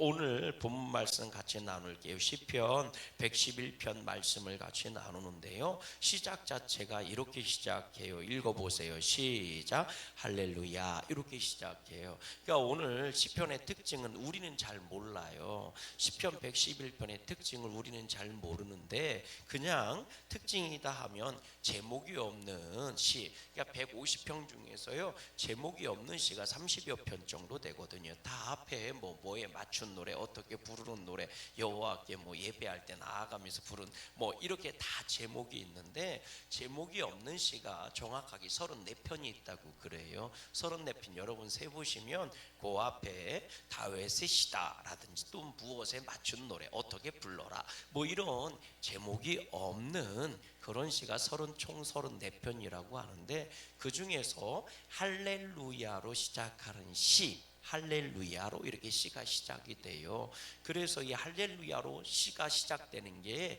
오늘 본문 말씀 같이 나눌게요. 시편 111편 말씀을 같이 나누는데요. 시작 자체가 이렇게 시작해요. 읽어 보세요. 시작. 할렐루야. 이렇게 시작해요. 그러니까 오늘 시편의 특징은 우리는 잘 몰라요. 시편 111편의 특징을 우리는 잘 모르는데 그냥 특징이다 하면 제목이 없는 시. 그러니까 150편 중에서요. 제목이 없는 시가 30여 편 정도 되거든요. 다 앞에 뭐 뭐에 맞춘 노래, 어떻게 부르는 노래, 여호와께 뭐 예배할 때 나아가면서 부른 뭐 이렇게 다 제목이 있는데 제목이 없는 시가 정확하게 34편이 있다고 그래요. 34편 여러분 세 보시면 그 앞에 다윗의 시다라든지 또 무엇에 맞춘 노래, 어떻게 불러라 뭐 이런 제목이 없는 그런 시가 30, 총 34편이라고 하는데 그 중에서 할렐루야로 시작하는 시 할렐루야로 이렇게 시가 시작이 돼요. 그래서 이 할렐루야로 시가 시작되는 게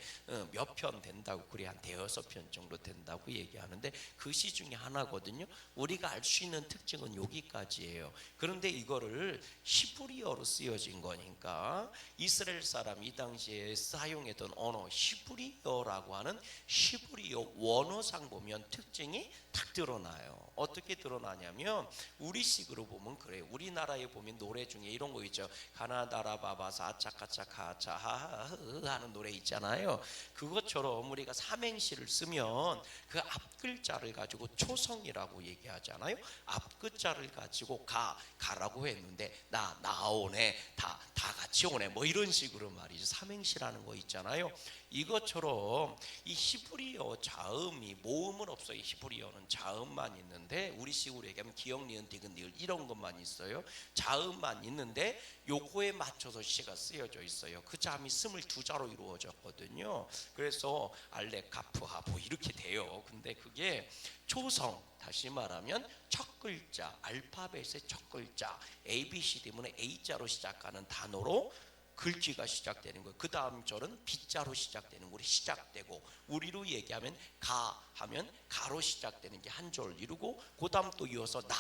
몇 편 된다고 그래 한 대여섯 편 정도 된다고 얘기하는데 그 시 중에 하나거든요. 우리가 알 수 있는 특징은 여기까지예요. 그런데 이거를 히브리어로 쓰여진 거니까 이스라엘 사람 이 당시에 사용했던 언어 히브리어라고 하는 히브리어 원어상 보면 특징이 딱 드러나요. 어떻게 드러나냐면 우리식으로 보면 그래요. 우리나라 에 보면 노래 중에 이런 거 있죠. 가나다라 바바사 아차카차카차 하는 노래 있잖아요. 그것처럼 우리가 삼행시를 쓰면 그 앞글자를 가지고 초성이라고 얘기하잖아요. 앞글자를 가지고 가 가라고 했는데 나 나오네 다 다 같이 오네 뭐 이런 식으로 말이죠. 삼행시라는 거 있잖아요. 이것처럼 이 히브리어 자음이 모음은 없어요. 히브리어는 자음만 있는데 우리식으로 얘기하면 기억 니은 디귿 니을 이런 것만 있어요. 자음만 있는데 요거에 맞춰서 시가 쓰여져 있어요. 그 자음이 스물두 자로 이루어졌거든요. 그래서 알레 카프 하보 이렇게 돼요. 근데 그게 초성 다시 말하면 첫 글자 알파벳의 첫 글자 A B C D문에 A자로 시작하는 단어로 글귀가 시작되는 거예요. 그 다음 절은 B자로 시작되는 거로 시작되고 우리로 얘기하면 가 하면 가로 시작되는 게 한 절 이루고 그 다음 또 이어서 나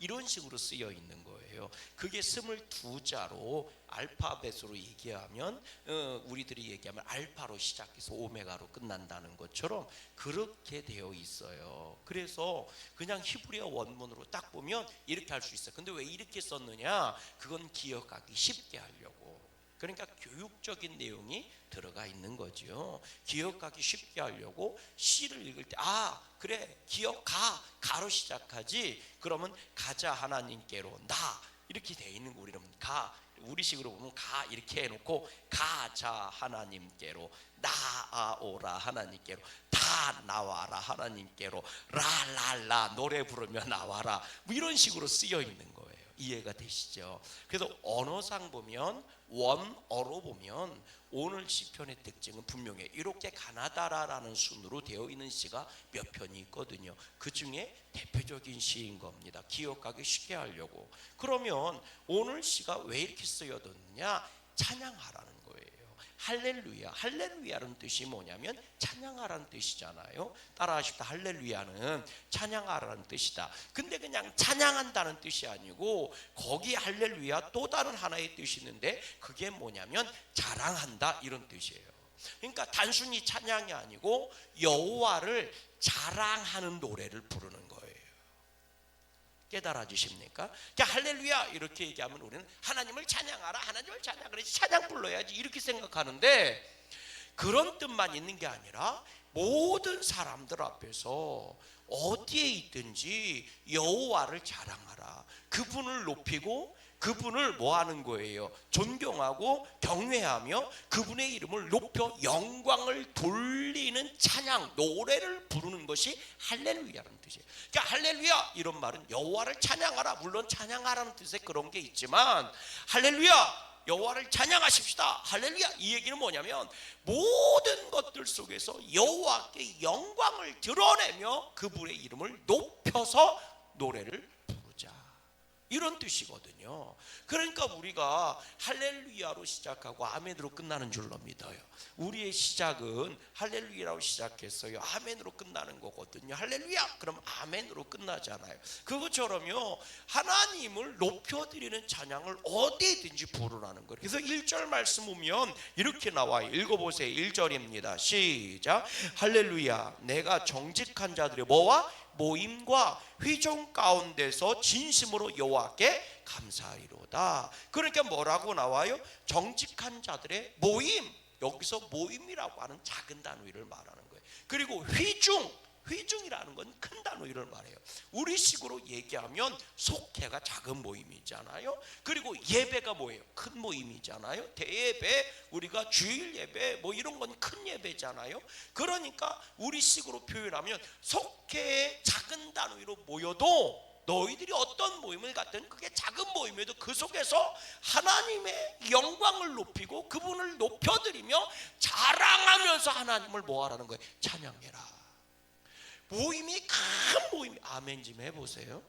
이런 식으로 쓰여 있는 거예요. 그게 스물두 자로 알파벳으로 얘기하면 어, 우리들이 얘기하면 알파로 시작해서 오메가로 끝난다는 것처럼 그렇게 되어 있어요. 그래서 그냥 히브리어 원문으로 딱 보면 이렇게 할 수 있어요. 근데 왜 이렇게 썼느냐? 그건 기억하기 쉽게 하려고. 그러니까 교육적인 내용이 들어가 있는 거죠. 기억하기 쉽게 하려고 시를 읽을 때 아 그래 기억가 가로 시작하지 그러면 가자 하나님께로 나 이렇게 돼 있는 거 우리는 가 우리식으로 보면 가 이렇게 해놓고 가자 하나님께로 나아오라 하나님께로 다 나와라 하나님께로 라랄라 노래 부르며 나와라 뭐 이런 식으로 쓰여 있는 거예요. 이해가 되시죠? 그래서 언어상 보면 원어로 보면 오늘 시편의 특징은 분명해. 이렇게 가나다라라는 순으로 되어 있는 시가 몇 편이 있거든요. 그 중에 대표적인 시인 겁니다. 기억하기 쉽게 하려고. 그러면 오늘 시가 왜 이렇게 쓰여졌느냐? 찬양하라는. 할렐루야. 할렐루야라는 뜻이 뭐냐면 찬양하라는 뜻이잖아요. 따라하십시다. 할렐루야는 찬양하라는 뜻이다. 근데 그냥 찬양한다는 뜻이 아니고 거기 할렐루야 또 다른 하나의 뜻이 있는데 그게 뭐냐면 자랑한다 이런 뜻이에요. 그러니까 단순히 찬양이 아니고 여호와를 자랑하는 노래를 부르는. 깨달아 주십니까? 그러니까 할렐루야 이렇게 얘기하면 우리는 하나님을 찬양하라 하나님을 찬양하라 찬양 불러야지 이렇게 생각하는데 그런 뜻만 있는 게 아니라 모든 사람들 앞에서 어디에 있든지 여호와를 자랑하라 그분을 높이고 그분을 뭐 하는 거예요? 존경하고 경외하며 그분의 이름을 높여 영광을 돌리는 찬양, 노래를 부르는 것이 할렐루야라는 뜻이에요. 그러니까 할렐루야 이런 말은 여호와를 찬양하라. 물론 찬양하라는 뜻에 그런 게 있지만 할렐루야 여호와를 찬양하십시다. 할렐루야. 이 얘기는 뭐냐면 모든 것들 속에서 여호와께 영광을 드러내며 그분의 이름을 높여서 노래를. 이런 뜻이거든요. 그러니까 우리가 할렐루야로 시작하고 아멘으로 끝나는 줄로 믿어요. 우리의 시작은 할렐루야로 시작했어요. 아멘으로 끝나는 거거든요. 할렐루야! 그럼 아멘으로 끝나잖아요. 그것처럼요. 하나님을 높여드리는 찬양을 어디든지 부르라는 거예요. 그래서 1절 말씀 보면 이렇게 나와요. 읽어보세요. 1절입니다. 시작. 할렐루야. 내가 정직한 자들의 뭐와 모임과 회종 가운데서 진심으로 여호와께 감사하리로다. 그러니까 뭐라고 나와요? 정직한 자들의 모임. 여기서 모임이라고 하는 작은 단위를 말하는 거예요. 그리고 회중, 회중이라는 건 큰 단위를 말해요. 우리 식으로 얘기하면 속회가 작은 모임이잖아요. 그리고 예배가 뭐예요? 큰 모임이잖아요. 대예배, 우리가 주일 예배, 뭐 이런 건 큰 예배잖아요. 그러니까 우리 식으로 표현하면 속회의 작은 단위로 모여도 너희들이 어떤 모임을 갖든 그게 작은 모임에도 그 속에서 하나님의 영광을 높이고 그분을 높여드리며 자랑하면서 하나님을 뭐하라는 거예요? 찬양해라. 모임이 큰 모임, 아멘 좀 해보세요.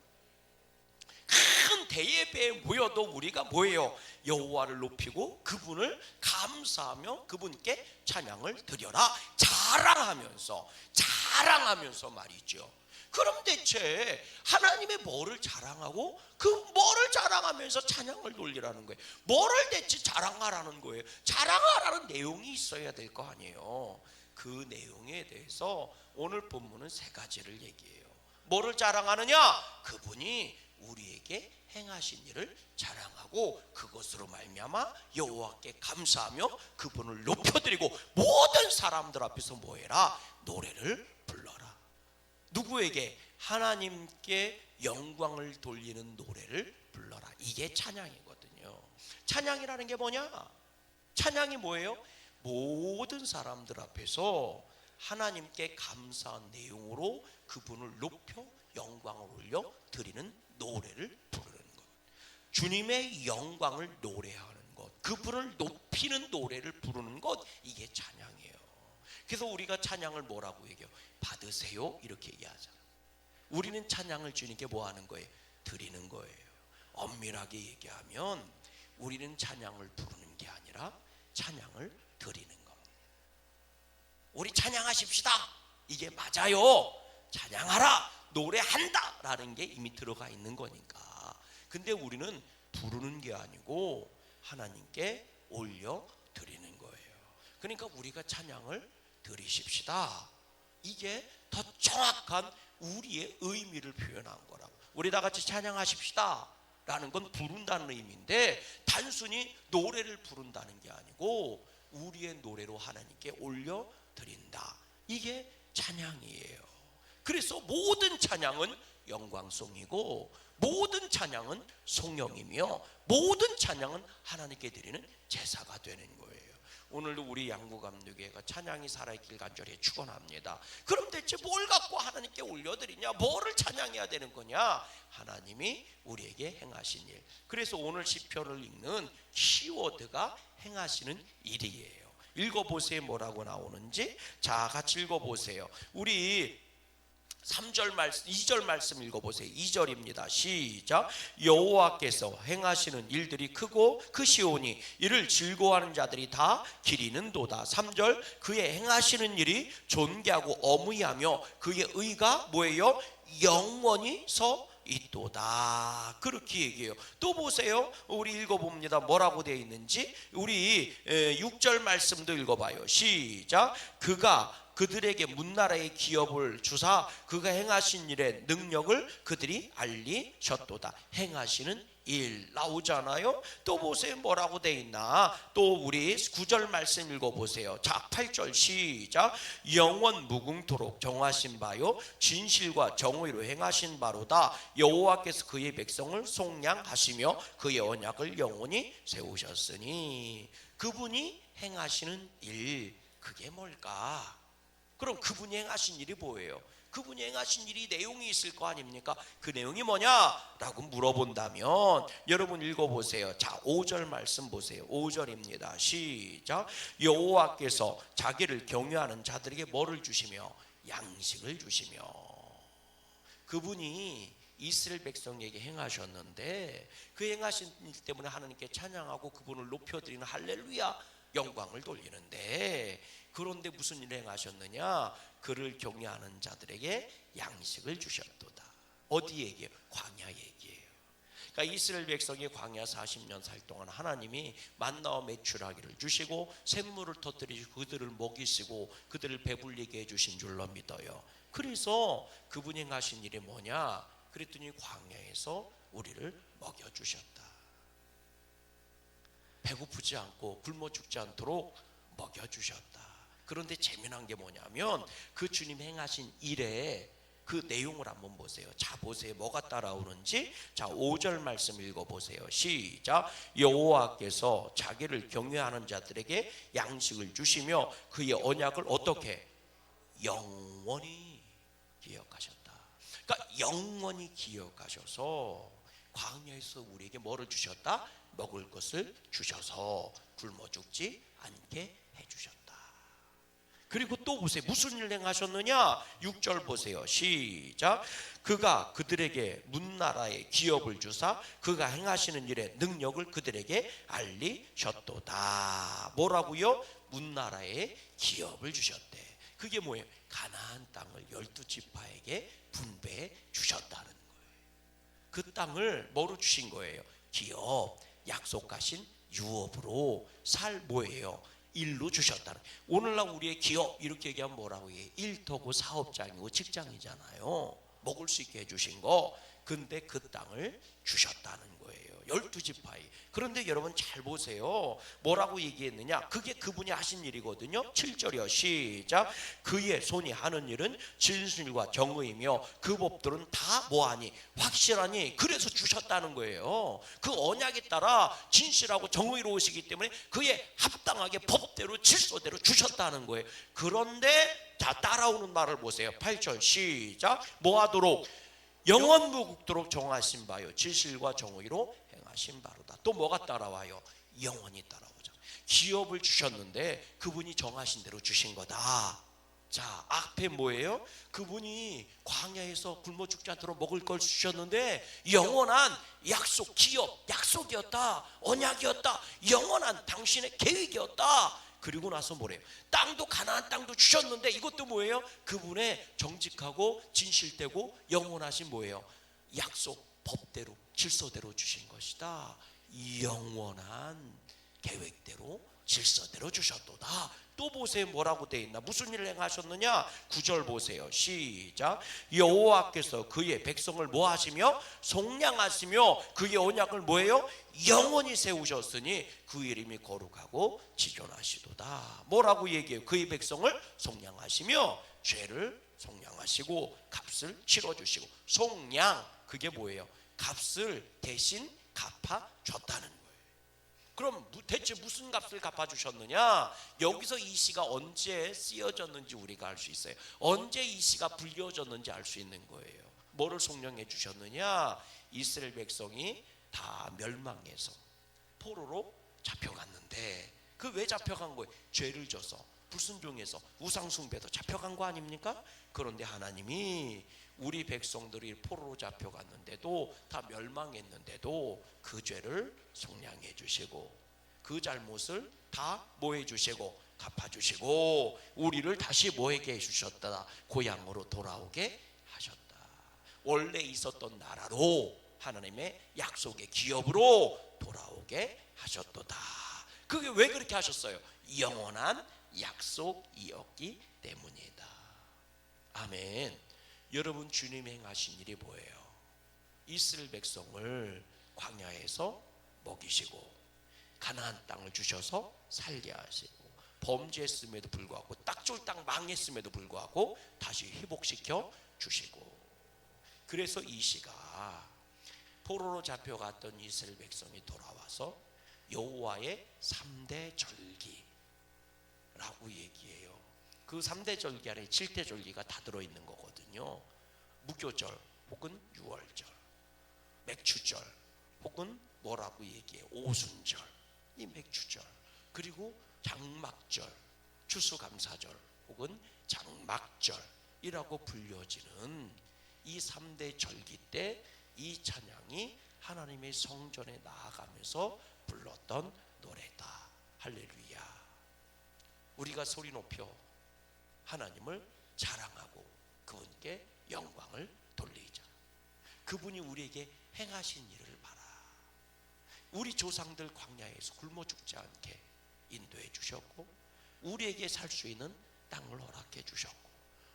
큰 대예배에 모여도 우리가 뭐예요? 여호와를 높이고 그분을 감사하며 그분께 찬양을 드려라. 자랑하면서 자랑하면서 말이죠. 그럼 대체 하나님의 뭐를 자랑하고 그 뭐를 자랑하면서 찬양을 돌리라는 거예요. 뭐를 대체 자랑하라는 거예요. 자랑하라는 내용이 있어야 될 거 아니에요. 그 내용에 대해서 오늘 본문은 세 가지를 얘기해요. 뭐를 자랑하느냐? 그분이 우리에게 행하신 일을 자랑하고 그것으로 말미암아 여호와께 감사하며 그분을 높여드리고 모든 사람들 앞에서 뭐해라? 노래를 불러라. 누구에게 하나님께 영광을 돌리는 노래를 불러라. 이게 찬양이거든요. 찬양이라는 게 뭐냐? 찬양이 뭐예요? 모든 사람들 앞에서 하나님께 감사한 내용으로 그분을 높여 영광을 올려 드리는 노래를 부르는 것. 주님의 영광을 노래하는 것. 그분을 높이는 노래를 부르는 것. 이게 찬양이에요. 그래서 우리가 찬양을 뭐라고 얘기해요? 받으세요. 이렇게 얘기하잖아. 우리는 찬양을 주님께 뭐 하는 거예요? 드리는 거예요. 엄밀하게 얘기하면 우리는 찬양을 부르는 게 아니라 찬양을 드리는 겁니다. 우리 찬양하십시다. 이게 맞아요. 찬양하라. 노래한다 라는 게 이미 들어가 있는 거니까. 근데 우리는 부르는 게 아니고 하나님께 올려 드리는 거예요. 그러니까 우리가 찬양을 드리십시다. 이게 더 정확한 우리의 의미를 표현한 거라고. 우리 다 같이 찬양하십시다. 라는 건 부른다는 의미인데 단순히 노래를 부른다는 게 아니고 우리의 노래로 하나님께 올려 드린다. 이게 찬양이에요. 그래서 모든 찬양은 영광송이고 모든 찬양은 송영이며 모든 찬양은 하나님께 드리는 제사가 되는 거예요. 오늘도 우리 양구감독회가 찬양이 살아있길 간절히 축원합니다. 그럼 대체 뭘 갖고 하나님께 올려드리냐? 뭐를 찬양해야 되는 거냐? 하나님이 우리에게 행하신 일. 그래서 오늘 시편을 읽는 키워드가 행하시는 일이에요. 읽어보세요. 뭐라고 나오는지. 자, 같이 읽어보세요. 우리 3절 말씀, 2절 말씀 읽어 보세요. 2절입니다. 시작. 여호와께서 행하시는 일들이 크고 크시오니 이를 즐거워하는 자들이 다 기리는도다. 3절 그의 행하시는 일이 존귀하고 어무이하며 그의 의가 뭐예요? 영원히 서 있도다. 그렇게 얘기해요. 또 보세요. 우리 읽어봅니다. 뭐라고 되어 있는지. 우리 6절 말씀도 읽어봐요. 시작. 그가 그들에게 문나라의 기업을 주사 그가 행하신 일의 능력을 그들이 알리셨도다. 행하시는 일 나오잖아요. 또 보세요. 뭐라고 돼 있나? 또 우리 9절 말씀 읽어 보세요. 자, 8절 시작. 영원 무궁토록 정하신 바요 진실과 정의로 행하신 바로다. 여호와께서 그의 백성을 속량하시며 그의 언약을 영원히 세우셨으니 그분이 행하시는 일 그게 뭘까? 그럼 그분이 행하신 일이 뭐예요? 그분이 행하신 일이 내용이 있을 거 아닙니까? 그 내용이 뭐냐 라고 물어본다면 여러분 읽어보세요. 자, 5절 말씀 보세요. 5절입니다. 시작. 여호와께서 자기를 경외하는 자들에게 뭐를 주시며 양식을 주시며 그분이 이스라엘 백성에게 행하셨는데 그 행하신 일 때문에 하나님께 찬양하고 그분을 높여드리는 할렐루야 영광을 돌리는데 그런데 무슨 일을 행하셨느냐 그를 경외하는 자들에게 양식을 주셨도다 어디 얘기예요? 광야 얘기예요 그러니까 이스라엘 백성이 광야 40년 살 동안 하나님이 만나와 매출하기를 주시고 샘물을 터뜨리시고 그들을 먹이시고 그들을 배불리게 해주신 줄로 믿어요. 그래서 그분이 행하신 일이 뭐냐? 그랬더니 광야에서 우리를 먹여주셨다. 배고프지 않고 굶어 죽지 않도록 먹여 주셨다. 그런데 재미난 게 뭐냐면 그 주님 행하신 일에 그 내용을 한번 보세요. 자 보세요. 뭐가 따라오는지. 자 5절 말씀 읽어 보세요. 시작. 여호와께서 자기를 경외하는 자들에게 양식을 주시며 그의 언약을 어떻게 영원히 기억하셨다. 그러니까 영원히 기억하셔서 광야에서 우리에게 뭐를 주셨다? 먹을 것을 주셔서 굶어 죽지 않게 해 주셨다. 그리고 또 보세요. 무슨 일 행하셨느냐? 6절 보세요. 시작. 그가 그들에게 문나라의 기업을 주사 그가 행하시는 일의 능력을 그들에게 알리셨도다. 뭐라고요? 문나라의 기업을 주셨대. 그게 뭐예요? 가나안 땅을 열두 지파에게 분배해 주셨다는 거예요. 그 땅을 뭐로 주신 거예요? 기업, 약속하신 유업으로 살 뭐예요? 일로 주셨다는 오늘날 우리의 기업 이렇게 얘기하면 뭐라고 해요? 일터고 사업장이고 직장이잖아요 먹을 수 있게 해주신 거 근데 그 땅을 주셨다는 열두 지파이. 그런데 여러분 잘 보세요. 뭐라고 얘기했느냐? 그게 그분이 하신 일이거든요. 7절이요. 시작. 그의 손이 하는 일은 진실과 정의이며 그 법들은 다 뭐하니? 확실하니? 그래서 주셨다는 거예요. 그 언약에 따라 진실하고 정의로우시기 때문에 그의 합당하게 법대로 질서대로 주셨다는 거예요. 그런데 자 따라오는 말을 보세요. 8절 시작. 뭐하도록? 영원 무국도록 정하신 바요. 진실과 정의로 신 바로다 또 뭐가 따라와요 영원히 따라오죠 기업을 주셨는데 그분이 정하신 대로 주신 거다 자 앞에 뭐예요 그분이 광야에서 굶어 죽지 않도록 먹을 걸 주셨는데 영원한 약속 기업 약속이었다 언약이었다 영원한 당신의 계획이었다 그리고 나서 뭐래요? 땅도 가나안 땅도 주셨는데 이것도 뭐예요? 그분의 정직하고 진실되고 영원하신 뭐예요? 약속 법대로 질서대로 주신 것이다. 영원한 계획대로 질서대로 주셨도다. 또 보세요. 뭐라고 돼 있나? 무슨 일을 행하셨느냐? 9절 보세요. 시작. 여호와께서 그의 백성을 뭐 하시며 속량하시며 그의 언약을 뭐예요? 영원히 세우셨으니 그 이름이 거룩하고 지존하시도다. 뭐라고 얘기해요? 그의 백성을 속량하시며 죄를 속량하시고 값을 치러 주시고 속량. 그게 뭐예요 값을 대신 갚아 줬다는 거예요 그럼 무- 대체 무슨 값을 갚아주셨느냐? 여기서 이 시가 언제 쓰여졌는지 우리가 알 수 있어요. 언제 이 시가 불려졌는지 알 수 있는 거예요. 뭐를 속량해 주셨느냐? 이스라엘 백성이 다 멸망해서 포로로 잡혀갔는데 그 왜 잡혀간 거예요? 죄를 져서 불순종해서 우상 숭배도 잡혀간 거 아닙니까? 그런데 하나님이 우리 백성들이 포로로 잡혀갔는데도 다 멸망했는데도 그 죄를 속량해 주시고 그 잘못을 다 뭐해 주시고 갚아 주시고 우리를 다시 뭐에게 해 주셨다. 고향으로 돌아오게 하셨다. 원래 있었던 나라로 하나님의 약속의 기업으로 돌아오게 하셨도다. 그게 왜 그렇게 하셨어요? 영원한 약속이었기 때문이다. 아멘. 여러분 주님 행하신 일이 뭐예요? 이스라엘 백성을 광야에서 먹이시고 가나안 땅을 주셔서 살게 하시고 범죄했음에도 불구하고 딱쫄딱 망했음에도 불구하고 다시 회복시켜 주시고. 그래서 이 시가 포로로 잡혀갔던 이스라엘 백성이 돌아와서 여호와의 3대 절기 라고 얘기해요. 그 3대 절기 안에 7대 절기가 다 들어 있는 거거든요. 무교절 혹은 유월절, 맥추절 혹은 뭐라고 얘기해? 오순절, 이 맥추절, 그리고 장막절, 추수감사절 혹은 장막절이라고 불려지는 이 3대 절기 때 이 찬양이 하나님의 성전에 나아가면서 불렀던 노래다. 할렐루야. 우리가 소리 높여 하나님을 자랑하고 그분께 영광을 돌리자. 그분이 우리에게 행하신 일을 봐라. 우리 조상들 광야에서 굶어 죽지 않게 인도해 주셨고 우리에게 살 수 있는 땅을 허락해 주셨고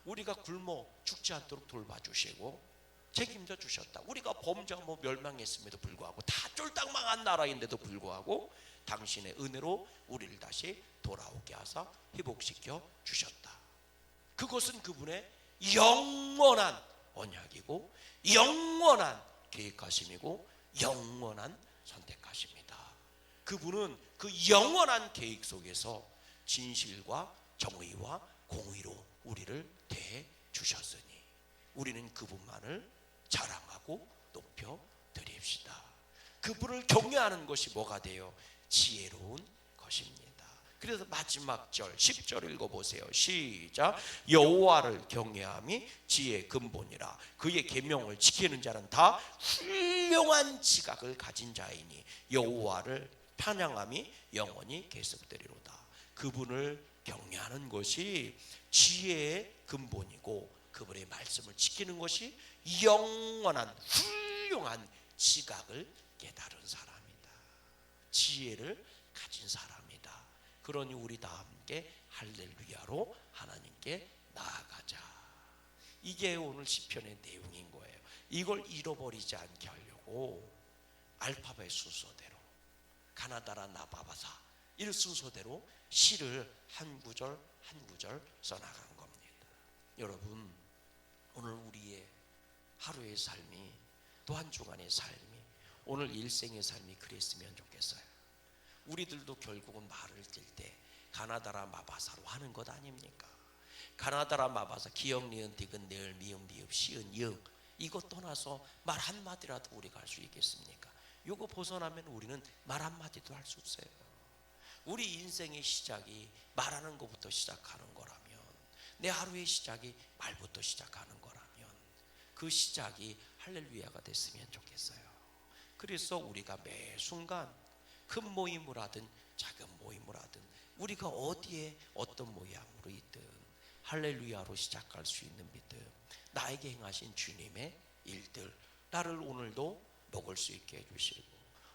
우리가 굶어 죽지 않도록 돌봐 주시고 책임져 주셨다. 우리가 범죄하고 뭐 멸망했음에도 불구하고 다 쫄딱 망한 나라인데도 불구하고 당신의 은혜로 우리를 다시 돌아오게 하사 회복시켜 주셨다. 그것은 그분의 영원한 언약이고 영원한 계획하심이고 영원한 선택하십니다. 그분은 그 영원한 계획 속에서 진실과 정의와 공의로 우리를 대해 주셨으니 우리는 그분만을 자랑하고 높여 드립시다. 그분을 경외하는 것이 뭐가 돼요? 지혜로운 것입니다. 그래서 마지막 절 10절 읽어 보세요. 시작. 여호와를 경외함이 지혜의 근본이라. 그의 계명을 지키는 자는 다 훌륭한 지각을 가진 자이니 여호와를 찬양함이 영원히 계속되리로다. 그분을 경외하는 것이 지혜의 근본이고 그분의 말씀을 지키는 것이 영원한 훌륭한 지각을 깨달은 사람이다. 지혜를 가진 사람이다. 그러니 우리 다 함께 할렐루야로 하나님께 나아가자. 이게 오늘 시편의 내용인 거예요. 이걸 잃어버리지 않게 하려고 알파벳 순서대로 가나다라 나바바사 이 순서대로 시를 한 구절 한 구절 써나간 겁니다. 여러분 오늘 우리의 하루의 삶이 또 한 주간의 삶이 오늘 일생의 삶이 그랬으면 좋겠어요. 우리들도 결국은 말을 뜰때 가나다라 마바사로 하는 것 아닙니까? 가나다라 마바사 기억 니은 디귿 내을 미음 비읍 시은 영 이것 떠나서 말 한마디라도 우리가 할 수 있겠습니까? 요거 벗어나면 우리는 말 한마디도 할 수 없어요. 우리 인생의 시작이 말하는 것부터 시작하는 거라면 내 하루의 시작이 말부터 시작하는 거라면 그 시작이 할렐루야가 됐으면 좋겠어요. 그래서 우리가 매 순간 큰 모임을 하든 작은 모임을 하든 우리가 어디에 어떤 모양으로 있든 할렐루야로 시작할 수 있는 믿음 나에게 행하신 주님의 일들 나를 오늘도 먹을 수 있게 해주시고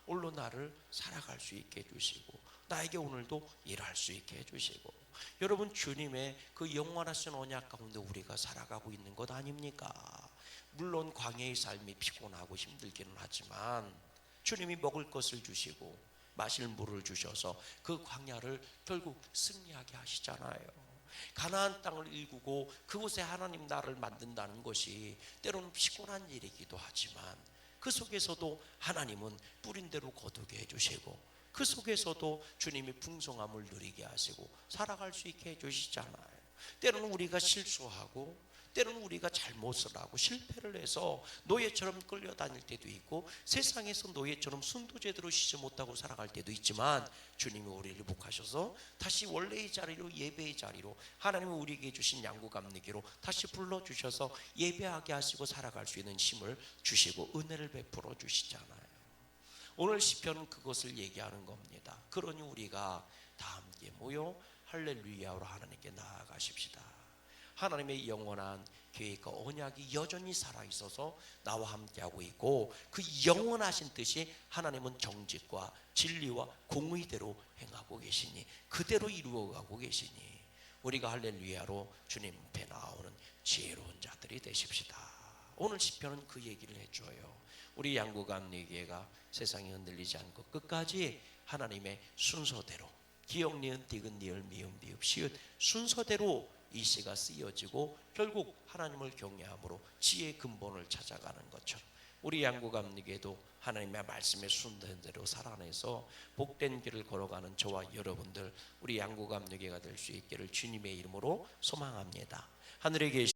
오늘도 나를 살아갈 수 있게 해주시고 나에게 오늘도 일할 수 있게 해주시고 여러분 주님의 그 영원하신 언약 가운데 우리가 살아가고 있는 것 아닙니까? 물론 광야의 삶이 피곤하고 힘들기는 하지만 주님이 먹을 것을 주시고 마실 물을 주셔서 그 광야를 결국 승리하게 하시잖아요. 가나안 땅을 일구고 그곳에 하나님 나라를 만든다는 것이 때로는 피곤한 일이기도 하지만 그 속에서도 하나님은 뿌린 대로 거두게 해주시고 그 속에서도 주님이 풍성함을 누리게 하시고 살아갈 수 있게 해주시잖아요. 때로는 우리가 실수하고 때로는 우리가 잘못을 하고 실패를 해서 노예처럼 끌려다닐 때도 있고 세상에서 노예처럼 순도 제대로 쉬지 못하고 살아갈 때도 있지만 주님이 우리를 복하셔서 다시 원래의 자리로 예배의 자리로 하나님이 우리에게 주신 양구 감리기로 다시 불러주셔서 예배하게 하시고 살아갈 수 있는 힘을 주시고 은혜를 베풀어 주시잖아요. 오늘 시편은 그것을 얘기하는 겁니다. 그러니 우리가 다 함께 모여 할렐루야로 하나님께 나아가십시다. 하나님의 영원한 계획과 언약이 여전히 살아 있어서 나와 함께하고 있고 그 영원하신 뜻이 하나님은 정직과 진리와 공의대로 행하고 계시니 그대로 이루어가고 계시니 우리가 할렐루야로 주님 앞에 나오는 지혜로운 자들이 되십시다. 오늘 시편은 그 얘기를 해줘요. 우리 양구감리교회가 세상이 흔들리지 않고 끝까지 하나님의 순서대로 기억 니은 디귿 니을 미음 비읍 시읒 순서대로 이 시가 쓰여지고 결국 하나님을 경외함으로 지혜의 근본을 찾아가는 것처럼 우리 양구감리교회도 하나님의 말씀에 순된 대로 살아내서 복된 길을 걸어가는 저와 여러분들 우리 양구감리교회가 될 수 있기를 주님의 이름으로 소망합니다. 하늘에 계신